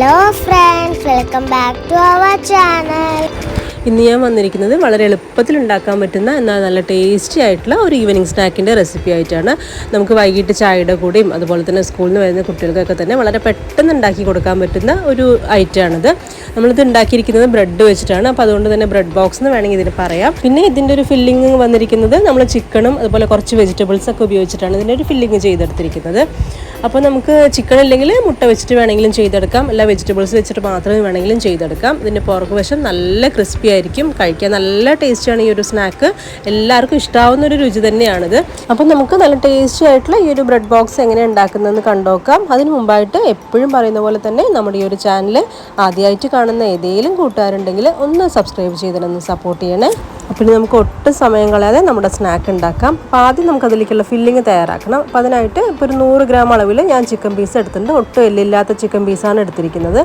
Hello friends welcome back to our channel ഇന്ന് ഞാൻ വന്നിരിക്കുന്നത് വളരെ എളുപ്പത്തിൽ ഉണ്ടാക്കാൻ പറ്റുന്ന എന്നാൽ നല്ല ടേസ്റ്റി ആയിട്ടുള്ള ഒരു ഈവനിങ് സ്നാക്കിന്റെ റെസിപ്പി ആയിട്ടാണ്. നമുക്ക് വൈകിട്ട് ചായയുടെ കൂടെയും അതുപോലെ തന്നെ സ്കൂളിൽ നിന്ന് വരുന്ന കുട്ടികൾക്കൊക്കെ തന്നെ വളരെ പെട്ടെന്ന് ഉണ്ടാക്കി കൊടുക്കാൻ പറ്റുന്ന ഒരു ഐറ്റമാണിത് നമ്മളിത് ഉണ്ടാക്കിയിരിക്കുന്നത് ബ്രെഡ് വെച്ചിട്ടാണ്. അപ്പോൾ അതുകൊണ്ട് തന്നെ ബ്രെഡ് ബോക്സ് എന്ന് വേണമെങ്കിൽ ഇതിന് പറയാം. പിന്നെ ഇതിന്റെ ഒരു ഫില്ലിങ് വന്നിരിക്കുന്നത് നമ്മൾ ചിക്കണും അതുപോലെ കുറച്ച് വെജിറ്റബിൾസൊക്കെ ഉപയോഗിച്ചിട്ടാണ് ഇതിന്റെ ഒരു ഫില്ലിങ് ചെയ്തെടുത്തിരിക്കുന്നത്. അപ്പോൾ നമുക്ക് ചിക്കൻ ഇല്ലെങ്കിൽ മുട്ട വെച്ചിട്ട് വേണമെങ്കിലും ചെയ്തെടുക്കാം. അല്ല വെജിറ്റബിൾസ് വെച്ചിട്ട് മാത്രമേ വേണമെങ്കിലും ചെയ്തെടുക്കാം. ഇതിന്റെ പുറകു വശം നല്ല ക്രിസ്പി ആയിരിക്കും. കഴിക്കാൻ നല്ല ടേസ്റ്റിയാണ് ഈ ഒരു സ്നാക്ക് എല്ലാവർക്കും ഇഷ്ടാവുന്ന ഒരു രുചി തന്നെയാണിത്. അപ്പോൾ നമുക്ക് നല്ല ടേസ്റ്റി ആയിട്ടുള്ള ഈ ഒരു ബ്രെഡ് ബോക്സ് എങ്ങനെ ഉണ്ടാക്കുന്നതെന്ന് കണ്ടുനോക്കാം അതിന് മുമ്പായിട്ട് എപ്പോഴും പറയുന്ന പോലെ തന്നെ നമ്മുടെ ഈ ഒരു ചാനൽ ആദ്യമായിട്ട് കാണുന്ന ഏതെങ്കിലും കൂട്ടുകാരുണ്ടെങ്കിൽ ഒന്ന് സബ്സ്ക്രൈബ് ചെയ്തിട്ടൊന്ന് സപ്പോർട്ട് ചെയ്യണേ. അപ്പോൾ ഇനി നമുക്ക് ഒട്ടും സമയം കളയാതെ നമ്മുടെ സ്നാക്ക് ഉണ്ടാക്കാം. അപ്പോൾ ആദ്യം നമുക്ക് അതിലേക്കുള്ള ഫില്ലിങ് തയ്യാറാക്കണം. അപ്പോൾ അതിനായിട്ട് ഇപ്പോൾ ഒരു നൂറ് ഗ്രാം അളവിൽ ഞാൻ ചിക്കൻ പീസ് എടുത്തിട്ടുണ്ട്. ഒട്ടും എല്ലില്ലാത്ത ചിക്കൻ പീസാണ് എടുത്തിരിക്കുന്നത്.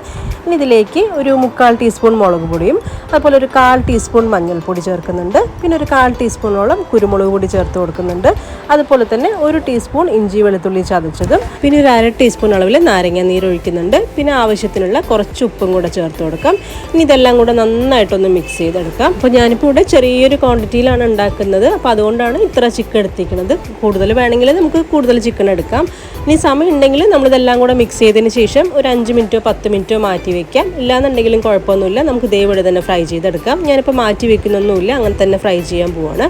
ഇനി ഇതിലേക്ക് ഒരു മുക്കാൽ ടീസ്പൂൺ മുളക് പൊടിയും അതുപോലെ ഒരു കാൽ ടീസ്പൂൺ മഞ്ഞൾപ്പൊടി ചേർക്കുന്നുണ്ട്. പിന്നെ ഒരു കാൽ ടീസ്പൂണോളം കുരുമുളക് പൊടി ചേർത്ത് കൊടുക്കുന്നുണ്ട്. അതുപോലെ തന്നെ ഒരു ടീസ്പൂൺ ഇഞ്ചി വെളുത്തുള്ളി ചതച്ചതും പിന്നെ ഒരു അര ടീസ്പൂൺ അളവിൽ നാരങ്ങ നീര് ഒഴിക്കുന്നുണ്ട്. പിന്നെ ആവശ്യത്തിനുള്ള കുറച്ച് ഉപ്പും കൂടെ ചേർത്ത് കൊടുക്കാം. ഇനി ഇതെല്ലാം കൂടെ നന്നായിട്ടൊന്ന് മിക്സ് ചെയ്തെടുക്കാം. അപ്പോൾ ഞാനിപ്പോൾ ഇവിടെ ചെറിയൊരു ക്വാണ്ടിറ്റിയിലാണ് ഉണ്ടാക്കുന്നത്. അപ്പോൾ അതുകൊണ്ടാണ് ഇത്ര ചിക്കൻ എടുത്തിരിക്കുന്നത്. കൂടുതൽ വേണമെങ്കിൽ നമുക്ക് കൂടുതൽ ചിക്കൻ എടുക്കാം. ഇനി സമയം ഉണ്ടെങ്കിൽ നമ്മളിതെല്ലാം കൂടെ മിക്സ് ചെയ്തതിന് ശേഷം ഒരു അഞ്ച് മിനിറ്റോ പത്ത് മിനിറ്റോ മാറ്റി വയ്ക്കാം ഇല്ലാന്നുണ്ടെങ്കിലും കുഴപ്പമൊന്നുമില്ല. നമുക്ക് ഇവിടെ തന്നെ ഫ്രൈ ചെയ്തെടുക്കാം. ഞാനിപ്പോൾ മാറ്റി വയ്ക്കുന്നൊന്നുമില്ല അങ്ങനെ തന്നെ ഫ്രൈ ചെയ്യാൻ പോവാണ്.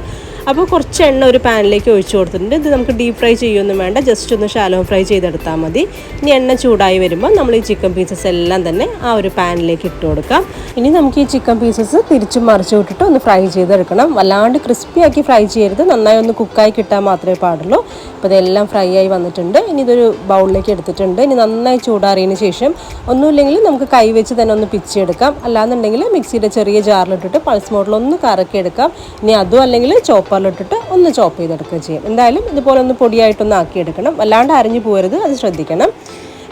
അപ്പോൾ കുറച്ച് എണ്ണ ഒരു പാനിലേക്ക് ഒഴിച്ചു കൊടുത്തിട്ടുണ്ട്. ഇത് നമുക്ക് ഡീപ് ഫ്രൈ ചെയ്യൊന്നും വേണ്ട. ജസ്റ്റ് ഒന്ന് ഷാലോ ഫ്രൈ ചെയ്തെടുത്താൽ മതി. ഇനി എണ്ണ ചൂടായി വരുമ്പോൾ നമ്മൾ ഈ ചിക്കൻ പീസസ് എല്ലാം തന്നെ ആ ഒരു പാനിലേക്ക് ഇട്ട് കൊടുക്കാം. ഇനി നമുക്ക് ഈ ചിക്കൻ പീസസ് തിരിച്ചും മറിച്ചു വിട്ടിട്ട് ഒന്ന് ഫ്രൈ ചെയ്തെടുക്കണം. വല്ലാണ്ട് ക്രിസ്പി ആക്കി ഫ്രൈ ചെയ്യരുത്. നന്നായി ഒന്ന് കുക്കായി കിട്ടാൻ മാത്രമേ പാടുള്ളൂ. അപ്പോൾ ഇതെല്ലാം ഫ്രൈ ആയി വന്നിട്ടുണ്ട്. ഇനി ഇതൊരു ബൗളിലേക്ക് എടുത്തിട്ടുണ്ട്. ഇനി നന്നായി ചൂടാറിയതിന് ശേഷം ഒന്നുമില്ലെങ്കിൽ നമുക്ക് കൈ വെച്ച് തന്നെ ഒന്ന് പിച്ചെടുക്കാം അല്ലാന്നുണ്ടെങ്കിൽ മിക്സിയുടെ ചെറിയ ജാറിലിട്ടിട്ട് പൾസ് മോഡിൽ ഒന്ന് കറക്കി എടുക്കാം ഇനി അതും അല്ലെങ്കിൽ ചോപ്പറിലിട്ടിട്ട് ഒന്ന് ചോപ്പ് ചെയ്തെടുക്കുക ചെയ്യും. എന്തായാലും ഇതുപോലെ ഒന്ന് പൊടിയായിട്ടൊന്ന് ആക്കിയെടുക്കണം. അല്ലാണ്ട് അരഞ്ഞു പോകരുത് അത് ശ്രദ്ധിക്കണം.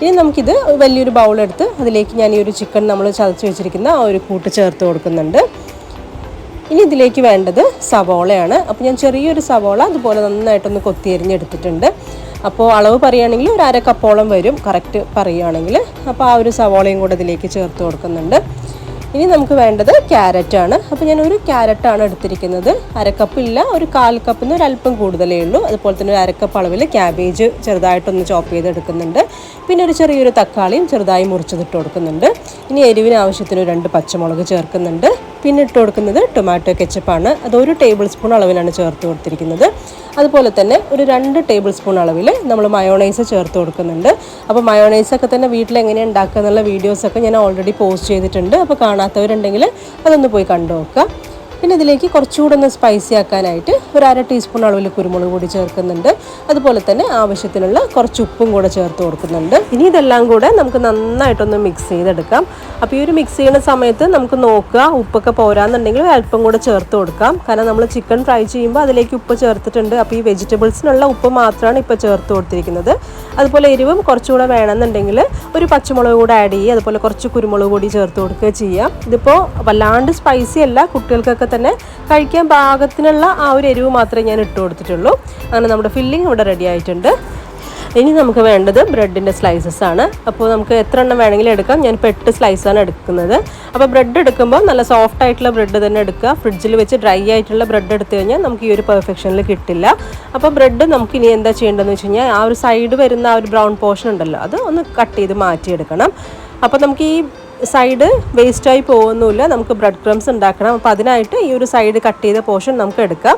ഇനി നമുക്കിത് വലിയൊരു ബൗളെടുത്ത് അതിലേക്ക് ഞാൻ ഈ ഒരു ചിക്കൻ നമ്മൾ ചതച്ച് വെച്ചിരിക്കുന്ന ആ ഒരു കൂട്ട് ചേർത്ത് കൊടുക്കുന്നുണ്ട്. ഇനി ഇതിലേക്ക് വേണ്ടത് സവോളയാണ്. അപ്പോൾ ഞാൻ ചെറിയൊരു സവോള അതുപോലെ നന്നായിട്ടൊന്ന് കൊത്തിയരിഞ്ഞെടുത്തിട്ടുണ്ട്. അപ്പോൾ അളവ് പറയുകയാണെങ്കിൽ ഒരു അര കപ്പോളം വരും കറക്റ്റ് പറയുകയാണെങ്കിൽ. അപ്പോൾ ആ ഒരു സവോളയും കൂടെ ഇതിലേക്ക് ചേർത്ത് കൊടുക്കുന്നുണ്ട്. ഇനി നമുക്ക് വേണ്ടത് ക്യാരറ്റാണ് അപ്പോൾ ഞാൻ ഒരു ക്യാരറ്റാണ് എടുത്തിരിക്കുന്നത്. അരക്കപ്പില്ല ഒരു കാൽ കപ്പിൽ നിന്ന് ഒരല്പം കൂടുതലേ ഉള്ളൂ. അതുപോലെ തന്നെ ഒരു അരക്കപ്പ് അളവിൽ ക്യാബേജ് ചെറുതായിട്ടൊന്ന് ചോപ്പ് ചെയ്തെടുക്കുന്നുണ്ട്. പിന്നെ ഒരു ചെറിയൊരു തക്കാളിയും ചെറുതായി മുറിച്ചതിട്ട് കൊടുക്കുന്നുണ്ട്. ഇനി എരിവിന് ആവശ്യത്തിന് രണ്ട് പച്ചമുളക് ചേർക്കുന്നുണ്ട്. പിന്നെ ഇട്ട് കൊടുക്കുന്നത് ടൊമാറ്റോ കെച്ചപ്പാണ് അത് ഒരു ടേബിൾ സ്പൂൺ അളവിലാണ് ചേർത്ത് കൊടുത്തിരിക്കുന്നത്. അതുപോലെ തന്നെ ഒരു രണ്ട് ടേബിൾ സ്പൂൺ അളവിൽ നമ്മൾ മയോണൈസ് ചേർത്ത് കൊടുക്കുന്നുണ്ട്. അപ്പോൾ മയോണൈസൊക്കെ തന്നെ വീട്ടിൽ എങ്ങനെയാണ് ഉണ്ടാക്കുക എന്നുള്ള വീഡിയോസൊക്കെ ഞാൻ ഓൾറെഡി പോസ്റ്റ് ചെയ്തിട്ടുണ്ട്. അപ്പോൾ കാണാത്തവരുണ്ടെങ്കിൽ അതൊന്ന് പോയി കണ്ടു നോക്കുക. പിന്നെ ഇതിലേക്ക് കുറച്ചുകൂടെ ഒന്ന് സ്പൈസി ആക്കാനായിട്ട് ഒരു അര ടീസ്പൂൺ അളവിൽ കുരുമുളക് പൊടി ചേർക്കുന്നുണ്ട്. അതുപോലെ തന്നെ ആവശ്യത്തിനുള്ള കുറച്ച് ഉപ്പും കൂടെ ചേർത്ത് കൊടുക്കുന്നുണ്ട്. ഇനി ഇതെല്ലാം കൂടെ നമുക്ക് നന്നായിട്ടൊന്ന് മിക്സ് ചെയ്തെടുക്കാം. അപ്പോൾ ഈ ഒരു മിക്സ് ചെയ്യുന്ന സമയത്ത് നമുക്ക് നോക്കുക ഉപ്പൊക്കെ പോരാന്നുണ്ടെങ്കിൽ അല്പം കൂടെ ചേർത്ത് കൊടുക്കാം. കാരണം നമ്മൾ ചിക്കൻ ഫ്രൈ ചെയ്യുമ്പോൾ അതിലേക്ക് ഉപ്പ് ചേർത്തിട്ടുണ്ട്. അപ്പോൾ ഈ വെജിറ്റബിൾസിനുള്ള ഉപ്പ് മാത്രമാണ് ഇപ്പോൾ ചേർത്ത് കൊടുത്തിരിക്കുന്നത്. അതുപോലെ എരിവും കുറച്ചുകൂടെ വേണമെന്നുണ്ടെങ്കിൽ ഒരു പച്ചമുളക് കൂടെ ആഡ് ചെയ്യുക അതുപോലെ കുറച്ച് കുരുമുളക് പൊടി ചേർത്ത് കൊടുക്കുക ചെയ്യാം. ഇതിപ്പോൾ വല്ലാണ്ട് സ്പൈസി അല്ല. കുട്ടികൾക്കൊക്കെ തന്നെ കഴിക്കാൻ പാകത്തിനുള്ള ആ ഒരു എരിവ് മാത്രമേ ഞാൻ ഇട്ട് കൊടുത്തിട്ടുള്ളൂ. അങ്ങനെ നമ്മുടെ ഫില്ലിംഗ് ഇവിടെ റെഡി ആയിട്ടുണ്ട്. ഇനി നമുക്ക് വേണ്ടത് ബ്രെഡിന്റെ സ്ലൈസസ് ആണ്. അപ്പോൾ നമുക്ക് എത്ര എണ്ണം വേണമെങ്കിലും എടുക്കാം. ഞാൻ ഇപ്പോൾ എട്ട് സ്ലൈസാണ് എടുക്കുന്നത്. അപ്പോൾ ബ്രെഡ് എടുക്കുമ്പോൾ നല്ല സോഫ്റ്റ് ആയിട്ടുള്ള ബ്രെഡ് തന്നെ എടുക്കുക. ഫ്രിഡ്ജിൽ വെച്ച് ഡ്രൈ ആയിട്ടുള്ള ബ്രെഡ് എടുത്തു കഴിഞ്ഞാൽ നമുക്ക് ഈ ഒരു പെർഫെക്ഷനിൽ കിട്ടില്ല. അപ്പോൾ ബ്രെഡ് നമുക്ക് ഇനി എന്താ ചെയ്യേണ്ടതെന്ന് വെച്ച് കഴിഞ്ഞാൽ ആ ഒരു സൈഡ് വരുന്ന ആ ഒരു ബ്രൗൺ പോർഷൻ ഉണ്ടല്ലോ അത് ഒന്ന് കട്ട് ചെയ്ത് മാറ്റിയെടുക്കണം. അപ്പോൾ നമുക്ക് ഈ സൈഡ് വേസ്റ്റായി പോകുന്നില്ല നമുക്ക് ബ്രെഡ് ക്രംസ് ഉണ്ടാക്കണം. അപ്പോൾ അതിനായിട്ട് ഈ ഒരു സൈഡ് കട്ട് ചെയ്ത പോർഷൻ നമുക്ക് എടുക്കാം.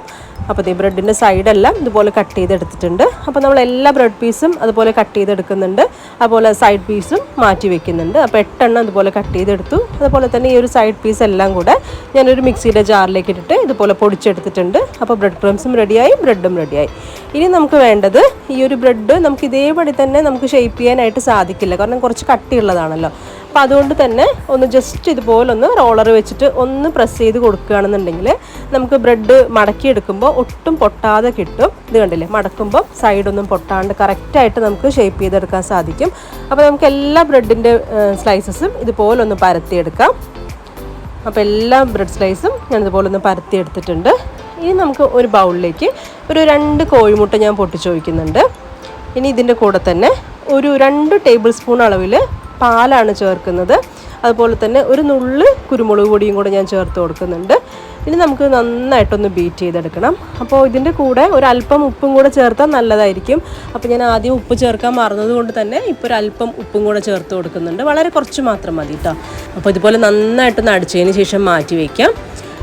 അപ്പോൾ ഈ ബ്രെഡിന്റെ സൈഡെല്ലാം ഇതുപോലെ കട്ട് ചെയ്തെടുത്തിട്ടുണ്ട്. അപ്പോൾ നമ്മൾ എല്ലാ ബ്രെഡ് പീസും അതുപോലെ കട്ട് ചെയ്തെടുക്കുന്നുണ്ട്. അതുപോലെ സൈഡ് പീസും മാറ്റി വെക്കുന്നുണ്ട്. അപ്പോൾ എട്ടെണ്ണം അതുപോലെ കട്ട് ചെയ്തെടുത്തു. അതുപോലെ തന്നെ ഈ ഒരു സൈഡ് പീസ് എല്ലാം കൂടെ ഞാനൊരു മിക്സിയുടെ ജാറിലേക്ക് ഇട്ടിട്ട് ഇതുപോലെ പൊടിച്ചെടുത്തിട്ടുണ്ട്. അപ്പോൾ ബ്രെഡ് ക്രംസും റെഡിയായി ബ്രെഡും റെഡിയായി. ഇനി നമുക്ക് വേണ്ടത് ഈ ഒരു ബ്രെഡ് നമുക്ക് ഇതേപടി തന്നെ നമുക്ക് ഷേപ്പ് ചെയ്യാനായിട്ട് സാധിക്കില്ല. കാരണം കുറച്ച് കട്ടിയുള്ളതാണല്ലോ. അപ്പോൾ അതുകൊണ്ട് തന്നെ ഒന്ന് ജസ്റ്റ് ഇതുപോലെ ഒന്ന് റോളർ വെച്ചിട്ട് ഒന്ന് പ്രസ് ചെയ്ത് കൊടുക്കുകയാണെന്നുണ്ടെങ്കിൽ നമുക്ക് ബ്രെഡ് മടക്കിയെടുക്കുമ്പോൾ ഒട്ടും പൊട്ടാതെ കിട്ടും. ഇത് കണ്ടില്ലേ? മടക്കുമ്പോൾ സൈഡൊന്നും പൊട്ടാണ്ട് കറക്റ്റായിട്ട് നമുക്ക് ഷേപ്പ് ചെയ്തെടുക്കാൻ സാധിക്കും. അപ്പോൾ നമുക്ക് എല്ലാ ബ്രെഡിന്റെ സ്ലൈസസും ഇതുപോലെ ഒന്ന് പരത്തിയെടുക്കാം. അപ്പോൾ എല്ലാ ബ്രെഡ് സ്ലൈസും ഞാൻ ഇതുപോലെ ഒന്ന് പരത്തി എടുത്തിട്ടുണ്ട് ഇനി നമുക്ക് ഒരു ബൗളിലേക്ക് ഒരു രണ്ട് കോഴിമുട്ട ഞാൻ പൊട്ടിച്ചു ഒഴിക്കുന്നുണ്ട്. ഇനി ഇതിന്റെ കൂടെ തന്നെ ഒരു രണ്ട് ടേബിൾ സ്പൂൺ അളവിൽ പാലാണ് ചേർക്കുന്നത്. അതുപോലെ തന്നെ ഒരു നുള്ള് കുരുമുളക് പൊടിയും കൂടെ ഞാൻ ചേർത്ത് കൊടുക്കുന്നുണ്ട്. ഇനി നമുക്ക് നന്നായിട്ടൊന്ന് ബീറ്റ് ചെയ്തെടുക്കണം. അപ്പോൾ ഇതിന്റെ കൂടെ ഒരല്പം ഉപ്പും കൂടെ ചേർത്താൽ നല്ലതായിരിക്കും. അപ്പോൾ ഞാൻ ആദ്യം ഉപ്പ് ചേർക്കാൻ മറന്നത് കൊണ്ട് തന്നെ ഇപ്പോൾ ഒരല്പം ഉപ്പും കൂടെ ചേർത്ത് കൊടുക്കുന്നുണ്ട്. വളരെ കുറച്ച് മാത്രം മതി കേട്ടോ. അപ്പോൾ ഇതുപോലെ നന്നായിട്ടൊന്ന് അടിച്ചതിന് ശേഷം മാറ്റി വയ്ക്കാം.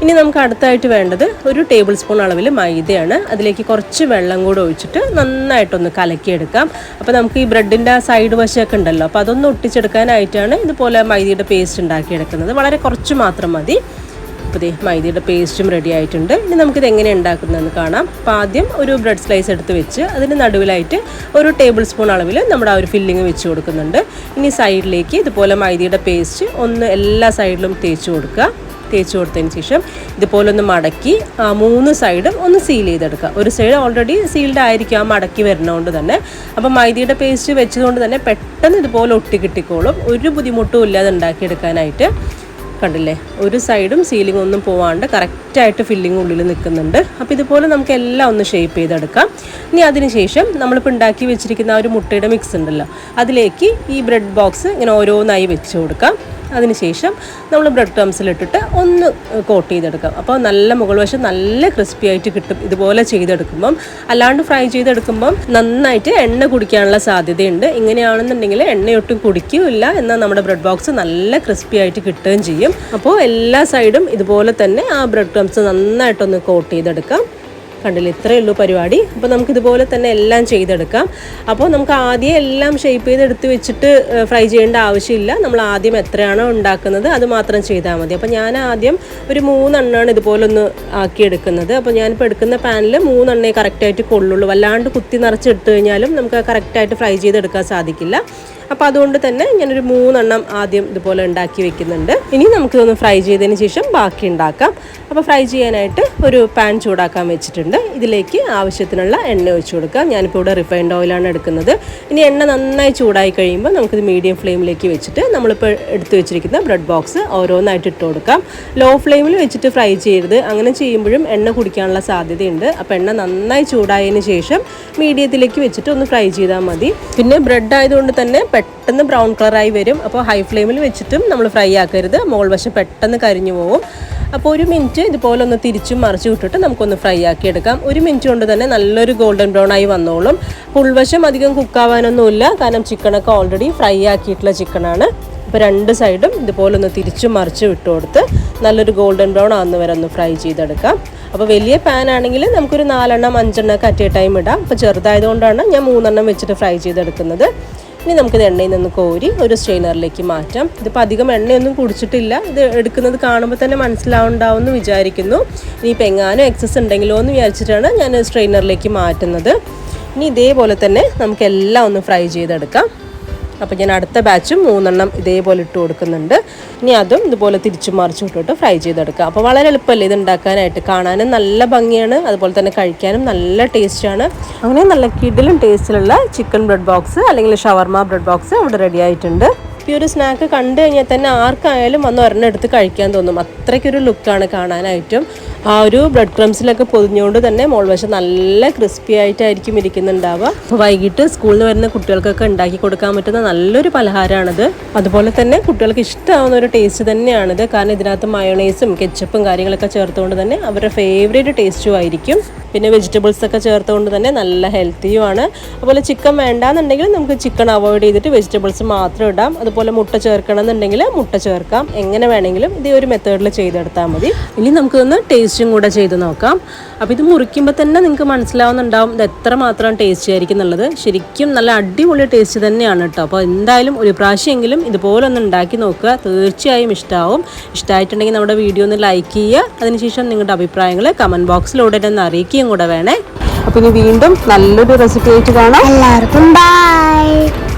ഇനി നമുക്ക് അടുത്തായിട്ട് വേണ്ടത് ഒരു ടേബിൾ സ്പൂൺ അളവിൽ മൈദയാണ്. അതിലേക്ക് കുറച്ച് വെള്ളം കൂടെ ഒഴിച്ചിട്ട് നന്നായിട്ടൊന്ന് കലക്കിയെടുക്കാം. അപ്പോൾ നമുക്ക് ഈ ബ്രെഡിന്റെ സൈഡ് വശമൊക്കെ ഉണ്ടല്ലോ. അപ്പോൾ അതൊന്ന് ഒട്ടിച്ചെടുക്കാനായിട്ടാണ് ഇതുപോലെ മൈദയുടെ പേസ്റ്റ് ഉണ്ടാക്കിയെടുക്കുന്നത്. വളരെ കുറച്ച് മാത്രം മതി. അപ്പോൾ ദേ മൈദയുടെ പേസ്റ്റും റെഡി ആയിട്ടുണ്ട്. ഇനി നമുക്കിത് എങ്ങനെ ഉണ്ടാക്കുന്നതെന്ന് കാണാം. അപ്പോൾ ആദ്യം ഒരു ബ്രെഡ് സ്ലൈസ് എടുത്ത് വെച്ച് അതിന് നടുവിലായിട്ട് ഒരു ടേബിൾ സ്പൂൺ അളവിൽ നമ്മുടെ ആ ഒരു ഫില്ലിങ് വെച്ച് കൊടുക്കുന്നുണ്ട്. ഇനി സൈഡിലേക്ക് ഇതുപോലെ മൈദയുടെ പേസ്റ്റ് ഒന്ന് എല്ലാ സൈഡിലും തേച്ച് കൊടുക്കുക. തേച്ച് കൊടുത്തതിന് ശേഷം ഇതുപോലെ ഒന്ന് മടക്കി ആ മൂന്ന് സൈഡും ഒന്ന് സീൽ ചെയ്തെടുക്കുക. ഒരു സൈഡ് ഓൾറെഡി സീൽഡ് ആയിരിക്കും. ആ മടക്കി വരുന്നതുകൊണ്ട് തന്നെ. അപ്പോൾ മൈദയുടെ പേസ്റ്റ് വെച്ചതുകൊണ്ട് തന്നെ പെട്ടെന്ന് ഇതുപോലെ ഒട്ടി കിട്ടിക്കോളും. ഒരു ബുദ്ധിമുട്ടും ഇല്ലാതെ ഉണ്ടാക്കിയെടുക്കാനായിട്ട്. കണ്ടില്ലേ? ഒരു സൈഡും സീലിംഗ് ഒന്നും പോവാണ്ട് കറക്റ്റായിട്ട് ഫില്ലിംഗ് ഉള്ളിൽ നിൽക്കുന്നുണ്ട്. അപ്പോൾ ഇതുപോലെ നമുക്ക് എല്ലാം ഒന്ന് ഷേപ്പ് ചെയ്തെടുക്കാം. ഇനി അതിനുശേഷം നമ്മളിപ്പോൾ ഉണ്ടാക്കി വെച്ചിരിക്കുന്ന ആ ഒരു മുട്ടയുടെ മിക്സ് ഉണ്ടല്ലോ. അതിലേക്ക് ഈ ബ്രെഡ് ബോക്സ് ഇങ്ങനെ ഓരോന്നായി വെച്ച് കൊടുക്കാം. അതിനുശേഷം നമ്മൾ ബ്രെഡ് ക്രംസിലിട്ടിട്ട് ഒന്ന് കോട്ട് ചെയ്തെടുക്കാം. അപ്പോൾ നല്ല മുകൾ വശം നല്ല ക്രിസ്പി ആയിട്ട് കിട്ടും. ഇതുപോലെ ചെയ്തെടുക്കുമ്പം അല്ലാണ്ട് ഫ്രൈ ചെയ്തെടുക്കുമ്പം നന്നായിട്ട് എണ്ണ കുടിക്കാനുള്ള സാധ്യതയുണ്ട്. ഇങ്ങനെയാണെന്നുണ്ടെങ്കിൽ എണ്ണയൊട്ടും കുടിക്കുകയില്ല എന്നാൽ നമ്മുടെ ബ്രെഡ് ബോക്സ് നല്ല ക്രിസ്പി ആയിട്ട് കിട്ടുകയും ചെയ്യും. അപ്പോൾ എല്ലാ സൈഡും ഇതുപോലെ തന്നെ ആ ബ്രെഡ് ക്രംസ് നന്നായിട്ടൊന്ന് കോട്ട് ചെയ്തെടുക്കാം. കണ്ടില്ല? ഇത്രയേ ഉള്ളൂ പരിപാടി. അപ്പോൾ നമുക്ക് ഇതുപോലെ തന്നെ എല്ലാം ചെയ്തെടുക്കാം. അപ്പോൾ നമുക്ക് ആദ്യം എല്ലാം ഷേപ്പ് ചെയ്ത് എടുത്ത് വെച്ചിട്ട് ഫ്രൈ ചെയ്യേണ്ട ആവശ്യമില്ല. നമ്മൾ ആദ്യം എത്രയാണോ ഉണ്ടാക്കുന്നത് അത് മാത്രം ചെയ്താൽ മതി. അപ്പോൾ ഞാൻ ആദ്യം ഒരു മൂന്നെണ്ണമാണ് ഇതുപോലെ ഒന്ന് ആക്കിയെടുക്കുന്നത്. അപ്പോൾ ഞാനിപ്പോൾ എടുക്കുന്ന പാനിൽ മൂന്നെണ്ണേ കറക്റ്റായിട്ട് കൊള്ളുള്ളൂ. വല്ലാണ്ട് കുത്തി നിറച്ചെടുത്തു കഴിഞ്ഞാലും നമുക്ക് കറക്റ്റായിട്ട് ഫ്രൈ ചെയ്തെടുക്കാൻ സാധിക്കില്ല. അപ്പോൾ അതുകൊണ്ട് തന്നെ ഞാനൊരു മൂന്നെണ്ണം ആദ്യം ഇതുപോലെ ഉണ്ടാക്കി വെക്കുന്നുണ്ട്. ഇനി നമുക്കിതൊന്ന് ഫ്രൈ ചെയ്തതിന് ശേഷം ബാക്കി ഉണ്ടാക്കാം. അപ്പോൾ ഫ്രൈ ചെയ്യാനായിട്ട് ഒരു പാൻ ചൂടാക്കാൻ വെച്ചിട്ടുണ്ട്. ഇതിലേക്ക് ആവശ്യത്തിനുള്ള എണ്ണ ഒഴിച്ചു കൊടുക്കാം. ഞാനിപ്പോൾ ഇവിടെ റിഫൈൻഡ് ഓയിലാണ് എടുക്കുന്നത്. ഇനി എണ്ണ നന്നായി ചൂടായി കഴിയുമ്പോൾ നമുക്കിത് മീഡിയം ഫ്ലെയിമിലേക്ക് വെച്ചിട്ട് നമ്മളിപ്പോൾ എടുത്തു വെച്ചിരിക്കുന്ന ബ്രെഡ് ബോക്സ് ഓരോന്നായിട്ട് ഇട്ട് കൊടുക്കാം. ലോ ഫ്ലെയിമിൽ വെച്ചിട്ട് ഫ്രൈ ചെയ്യരുത്. അങ്ങനെ ചെയ്യുമ്പോഴും എണ്ണ കുടിക്കാനുള്ള സാധ്യതയുണ്ട്. അപ്പോൾ എണ്ണ നന്നായി ചൂടായതിന് ശേഷം മീഡിയത്തിലേക്ക് വെച്ചിട്ട് ഒന്ന് ഫ്രൈ ചെയ്താൽ മതി. പിന്നെ ബ്രെഡ് ആയതുകൊണ്ട് തന്നെ പെട്ടെന്ന് ബ്രൗൺ കളറായി വരും. അപ്പോൾ ഹൈ ഫ്ലെയിമിൽ വെച്ചിട്ടും നമ്മൾ ഫ്രൈ ആക്കരുത്. മോൾ വശം പെട്ടെന്ന് കരിഞ്ഞു പോകും അപ്പോൾ ഒരു മിനിറ്റ് ഇതുപോലെ ഒന്ന് തിരിച്ചും മറിച്ച് വിട്ടിട്ട് നമുക്കൊന്ന് ഫ്രൈ ആക്കി എടുക്കാം. ഒരു മിനിറ്റ് കൊണ്ട് തന്നെ നല്ലൊരു ഗോൾഡൻ ബ്രൗൺ ആയി വന്നോളും. ഉൾവശം അധികം കുക്കാവാനൊന്നുമില്ല കാരണം ചിക്കനൊക്കെ ഓൾറെഡി ഫ്രൈ ആക്കിയിട്ടുള്ള ചിക്കനാണ്. അപ്പോൾ രണ്ട് സൈഡും ഇതുപോലെ ഒന്ന് തിരിച്ചും മറിച്ച് വിട്ട് കൊടുത്ത് നല്ലൊരു ഗോൾഡൻ ബ്രൗൺ ആകുന്ന വരെ ഒന്ന് ഫ്രൈ ചെയ്തെടുക്കാം. അപ്പോൾ വലിയ പാൻ ആണെങ്കിൽ നമുക്കൊരു നാലെണ്ണം അഞ്ചെണ്ണം ഒക്കെ ടൈം ഇടാം. അപ്പോൾ ചെറുതായതുകൊണ്ടാണ് ഞാൻ മൂന്നെണ്ണം വെച്ചിട്ട് ഫ്രൈ ചെയ്തെടുക്കുന്നത്. ഇനി നമുക്കിത് എണ്ണയിൽ നിന്ന് കോരി ഒരു സ്ട്രെയിനറിലേക്ക് മാറ്റാം. ഇതിപ്പോൾ അധികം എണ്ണയൊന്നും കുടിച്ചിട്ടില്ല. ഇത് എടുക്കുന്നത് കാണുമ്പോൾ തന്നെ മനസ്സിലാവുണ്ടാവും എന്ന് വിചാരിക്കുന്നു ഇനിയിപ്പോൾ എങ്ങാനും എക്സസ് ഉണ്ടെങ്കിലോ എന്ന് വിചാരിച്ചിട്ടാണ് ഞാൻ സ്ട്രെയിനറിലേക്ക് മാറ്റുന്നത്. ഇനി ഇതേപോലെ തന്നെ നമുക്കെല്ലാം ഒന്ന് ഫ്രൈ ചെയ്തെടുക്കാം. അപ്പോൾ ഞാൻ അടുത്ത ബാച്ചും മൂന്നെണ്ണം ഇതേപോലെ ഇട്ട് കൊടുക്കുന്നുണ്ട്. ഇനി അതും ഇതുപോലെ തിരിച്ചു മറിച്ചു വിട്ടിട്ട് ഫ്രൈ ചെയ്തെടുക്കുക അപ്പോൾ വളരെ എളുപ്പമല്ലേ ഇത് ഉണ്ടാക്കാനായിട്ട്? കാണാനും നല്ല ഭംഗിയാണ്. അതുപോലെ തന്നെ കഴിക്കാനും നല്ല ടേസ്റ്റാണ് അങ്ങനെ നല്ല കിഡിലും ടേസ്റ്റിലുള്ള ചിക്കൻ ബ്രെഡ് ബോക്സ് അല്ലെങ്കിൽ ഷവർമ ബ്രെഡ് ബോക്സ് അവിടെ റെഡി ആയിട്ടുണ്ട്. ഈ ഒരു സ്നാക്ക് കണ്ടു കഴിഞ്ഞാൽ തന്നെ ആർക്കായാലും വന്ന് ഒരെണ്ണം എടുത്ത് കഴിക്കാൻ തോന്നും. അത്രയ്ക്കൊരു ലുക്കാണ് കാണാനായിട്ടും. ആ ഒരു ബ്രെഡ് ക്രംസിലൊക്കെ പൊതിഞ്ഞുകൊണ്ട് തന്നെ മോൾവശം നല്ല ക്രിസ്പി ആയിട്ടായിരിക്കും ഇരിക്കുന്നുണ്ടാവുക. അപ്പോൾ വൈകിട്ട് സ്കൂളിൽ നിന്ന് വരുന്ന കുട്ടികൾക്കൊക്കെ ഉണ്ടാക്കി കൊടുക്കാൻ പറ്റുന്ന നല്ലൊരു പലഹാരമാണിത് അതുപോലെ തന്നെ കുട്ടികൾക്ക് ഇഷ്ടമാവുന്ന ഒരു ടേസ്റ്റ് തന്നെയാണിത്. കാരണം ഇതിനകത്ത് മയോണൈസും കെച്ചപ്പും കാര്യങ്ങളൊക്കെ ചേർത്തുകൊണ്ട് തന്നെ അവരുടെ ഫേവറേറ്റ് ടേസ്റ്റും ആയിരിക്കും. പിന്നെ വെജിറ്റബിൾസ് ഒക്കെ ചേർത്തുകൊണ്ട് തന്നെ നല്ല ഹെൽത്തിയുമാണ് അതുപോലെ ചിക്കൻ വേണ്ടാന്നുണ്ടെങ്കിൽ നമുക്ക് ചിക്കൻ അവോയ്ഡ് ചെയ്തിട്ട് വെജിറ്റബിൾസ് മാത്രം ഇടാം. അതുപോലെ മുട്ട ചേർക്കണം എന്നുണ്ടെങ്കിൽ മുട്ട ചേർക്കാം. എങ്ങനെ വേണമെങ്കിലും ഇതേ ഒരു മെത്തേഡിൽ ചെയ്തെടുത്താൽ മതി. ഇനി നമുക്കൊന്ന് ടേസ്റ്റും കൂടെ ചെയ്ത് നോക്കാം. അപ്പോൾ ഇത് മുറിക്കുമ്പോൾ തന്നെ നിങ്ങൾക്ക് മനസ്സിലാവുന്നുണ്ടാവും ഇത് എത്ര മാത്രം ടേസ്റ്റി ആയിരിക്കും എന്നുള്ളത്. ശരിക്കും നല്ല അടിപൊളി ടേസ്റ്റ് തന്നെയാണ് കേട്ടോ അപ്പോൾ എന്തായാലും ഒരു പ്രാവശ്യമെങ്കിലും ഇതുപോലെ ഒന്ന് ഉണ്ടാക്കി നോക്കുക. തീർച്ചയായും ഇഷ്ടമാവും ഇഷ്ടമായിട്ടുണ്ടെങ്കിൽ നമ്മുടെ വീഡിയോ ഒന്ന് ലൈക്ക് ചെയ്യുക. അതിനുശേഷം നിങ്ങളുടെ അഭിപ്രായങ്ങൾ കമന്റ് ബോക്സിലൂടെ ഒന്ന് അറിയിക്കുകയും കൂടെ വേണേ. അപ്പോൾ ഇനി വീണ്ടും നല്ലൊരു റെസിപ്പി ആയിട്ട് കാണാം. എല്ലാവർക്കും ബൈ